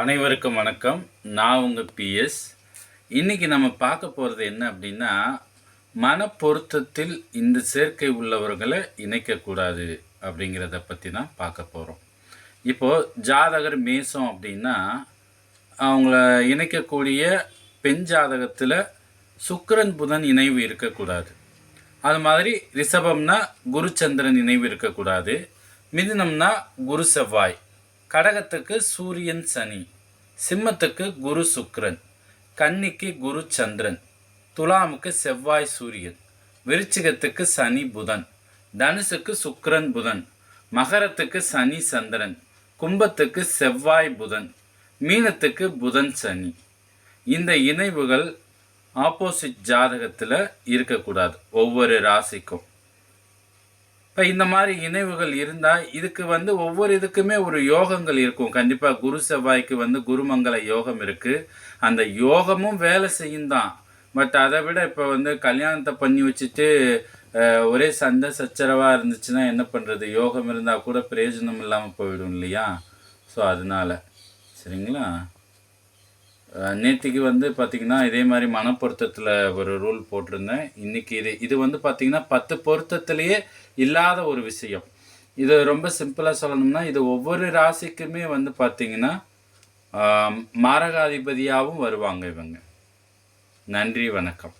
அனைவருக்கும் வணக்கம். நான் உங்கள் பிஎஸ் இன்றைக்கி நம்ம பார்க்க போகிறது என்ன அப்படின்னா மனப்பொருத்தத்தில் இந்த சேர்க்கை உள்ளவர்களை இணைக்கக்கூடாது அப்படிங்கிறத பற்றி தான் பார்க்க போகிறோம் இப்போது ஜாதகர் மேசம் அப்படின்னா அவங்கள இணைக்கக்கூடிய பெண் ஜாதகத்தில் சுக்கரன் புதன் இணைவு இருக்கக்கூடாது. அது மாதிரி ரிஷபம்னா குருச்சந்திரன் இணைவு இருக்கக்கூடாது. மிதுனம்னா குரு செவ்வாய். கடகத்துக்கு சூரியன் சனி சிம்மத்துக்கு குரு சுக்ரன் கன்னிக்கு குரு சந்திரன் துலாமுக்கு செவ்வாய் சூரியன் விருச்சிகத்துக்கு சனி புதன் தனுசுக்கு சுக்ரன் புதன் மகரத்துக்கு சனி சந்திரன் கும்பத்துக்கு செவ்வாய் புதன் மீனத்துக்கு புதன் சனி. இந்த இணைவுகள் ஆப்போசிட் ஜாதகத்தில் இருக்கக்கூடாது. ஒவ்வொரு ராசிக்கும். இந்த மாதிரி இணைவுகள் இருந்தால் இதுக்கு வந்து ஒவ்வொரு இதுக்குமே ஒரு யோகங்கள் இருக்கும். கண்டிப்பாக குரு செவ்வாய்க்கு வந்து குருமங்கல யோகம் இருக்குது அந்த யோகமும் வேலை செய்யும் தான். பட் அதை விட இப்போ வந்து கல்யாணத்தை பண்ணி வச்சுட்டு ஒரே சண்டை சச்சரவாக இருந்துச்சுன்னா என்ன பண்ணுறது யோகம் இருந்தால் கூட பிரயோஜனம் இல்லாமல் போயிடும் இல்லையா? ஸோ அதனால. சரிங்களா? நேற்றுக்கு வந்து பார்த்திங்கன்னா இதே மாதிரி மனப்பொருத்தத்தில் ஒரு ரூல் போட்டிருந்தேன். இன்றைக்கி இது இது வந்து பார்த்திங்கன்னா பத்து பொருத்தத்திலேயே இல்லாத ஒரு விஷயம். இது ரொம்ப சிம்பிளாக சொல்லணும்னா இது ஒவ்வொரு ராசிக்குமே வந்து பார்த்திங்கன்னா மாரகாதிபதியாகவும் வருவாங்க இவங்க. நன்றி வணக்கம்.